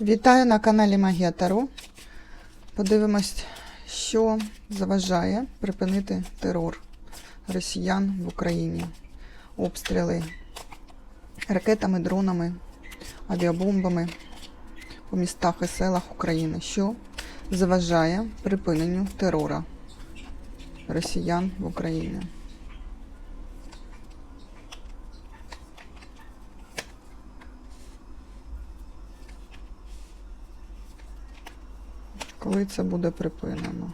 Вітаю на каналі Магія Таро. Подивимось, що заважає припинити терор росіян в Україні. Обстріли ракетами, дронами, авіабомбами по містах і селах України. Що заважає припиненню терора росіян в Україні. Коли це буде припинено?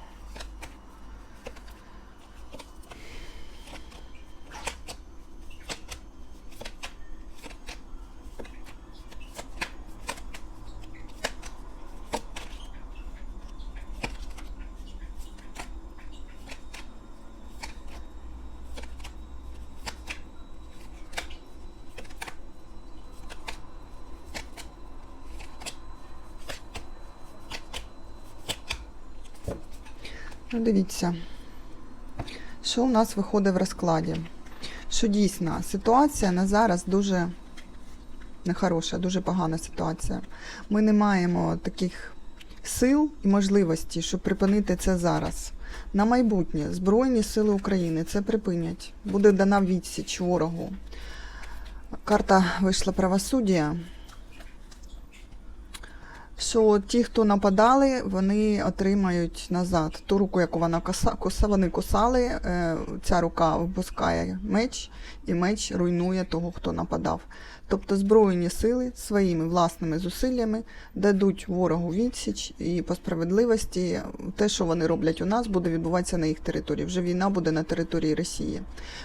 Дивіться, що у нас виходить в розкладі. Що дійсно ситуація на зараз дуже нехороша, дуже погана ситуація. Ми не маємо таких сил і можливості, щоб припинити це зараз. На майбутнє Збройні Сили України це припинять. Буде дана відсіч ворогу. Карта вийшла правосуддя. Що ті, хто нападали, вони отримають назад ту руку, яку вона коса, вони кусали. Е, ця рука випускає меч, і меч руйнує того, хто нападав. Тобто Збройні сили своїми власними зусиллями дадуть ворогу відсіч, і по справедливості те, що вони роблять у нас, буде відбуватися на їх території. Вже війна буде на території Росії.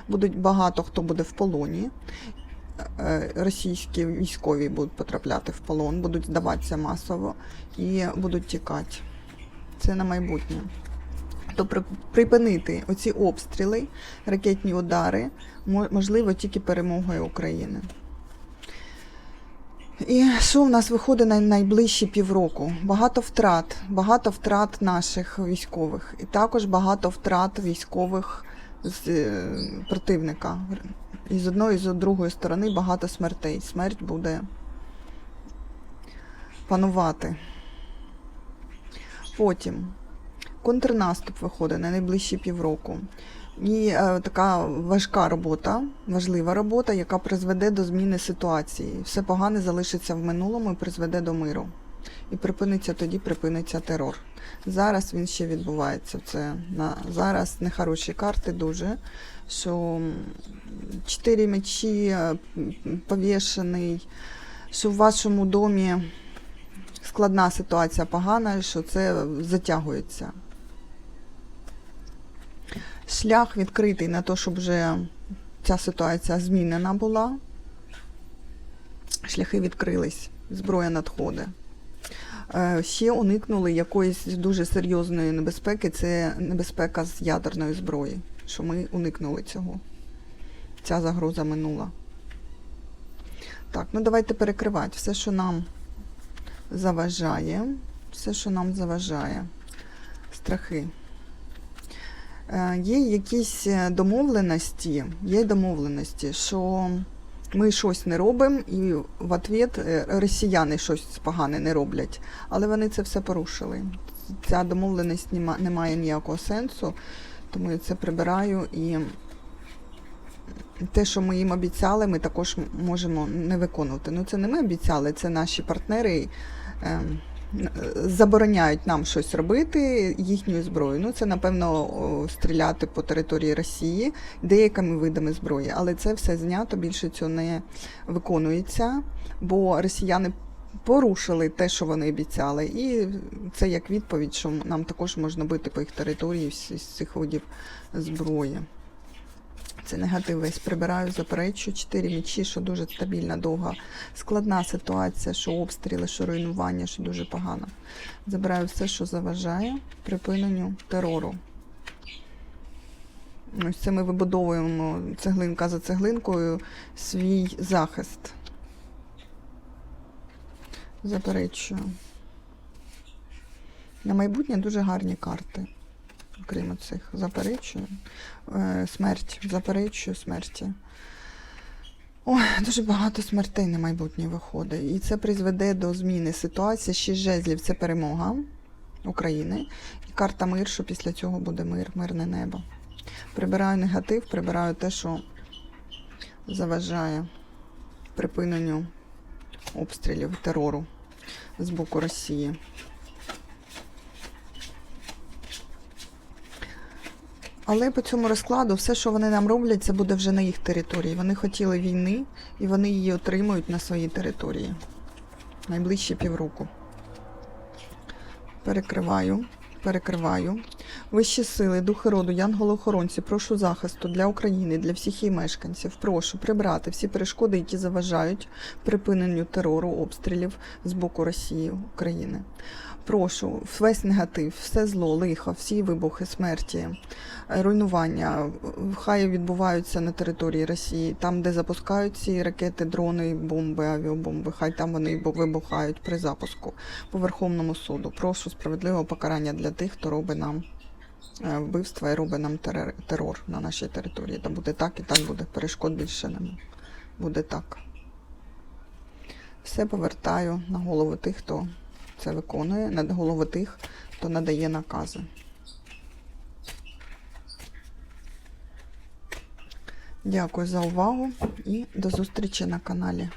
Будуть багато хто буде в полоні. Е, Російські військові будуть потрапляти в полон, будуть здаватися масово і будуть тікати. Це на майбутнє. То при- припинити оці обстріли, ракетні удари можливо тільки перемогою України. І що в нас виходить на найближчі півроку? Багато втрат, багато втрат наших військових, і також багато втрат військових з е, противника. І з одної, і з другої сторони багато смертей. Смерть буде панувати. Потім контрнаступ виходить на найближчі півроку. І е, така важка робота, важлива робота, яка призведе до зміни ситуації. Все погане залишиться в минулому і призведе до миру. І припиниться тоді, припиниться терор. Зараз він ще відбувається. Це на зараз нехороші карти дуже. Що чотири мечі е, повішений, що в вашому домі складна ситуація погана, що це затягується шлях відкритий на те, щоб вже ця ситуація змінена була. Шляхи відкрились, зброя надходить. Е, Ще уникнули якоїсь дуже серйозної небезпеки, це небезпека з ядерної зброї, що ми уникнули цього. Ця загроза минула. Так, ну давайте перекривати все, що нам заважає. Все, що нам заважає. Страхи. Е, Є якісь е, домовленості, є домовленості, що ми щось не робимо, і в ответ е, росіяни щось погане не роблять, але вони це все порушили. Ця домовленість не має ніякого сенсу, тому я це прибираю і те, що ми їм обіцяли, ми також можемо не виконувати. Ну це не ми обіцяли, це наші партнери. Забороняють нам щось робити їхньою зброєю. Ну, це, напевно, стріляти по території Росії деякими видами зброї. Але це все знято, більше цього не виконується, бо росіяни порушили те, що вони обіцяли. І це як відповідь, що нам також можна бити по їх території з цих видів зброї. Це негатив весь прибираю, заперечую. Чотири мічі, що дуже стабільна, довга, складна ситуація, що обстріли, що руйнування, що дуже погано. Забираю все, що заважає припиненню терору. Ось це ми вибудовуємо цеглинка за цеглинкою свій захист. Заперечую. На майбутнє дуже гарні карти. Окрім цих заперечую. Е, Смерть. Заперечую смерті. Ой, дуже багато смертей на майбутнє виходить. І це призведе до зміни ситуації. Шість жезлів це перемога України. І карта мир, що після цього буде мир, мирне небо. Прибираю негатив, прибираю те, що заважає припиненню обстрілів терору з боку Росії. Але по цьому розкладу все, що вони нам роблять, це буде вже на їх території. Вони хотіли війни і вони її отримують на своїй території. Найближчі півроку. Перекриваю, перекриваю. Вищі сили, духи роду, янголи-охоронці, прошу захисту для України, для всіх її мешканців. Прошу прибрати всі перешкоди, які заважають припиненню терору, обстрілів з боку Росії України. Прошу весь негатив, все зло, лихо, всі вибухи, смерті, руйнування хай відбуваються на території Росії, там, де запускають ці ракети, дрони, бомби, авіабомби, хай там вони бу- вибухають при запуску по Верховному суду. Прошу справедливого покарання для тих, хто робить нам вбивства і робить нам терор, на нашій території. Та буде так і так буде. Перешкод більше нема. Буде так. Все повертаю на голову тих, хто це виконує, на голови тих, хто надає накази. Дякую за увагу і до зустрічі на каналі.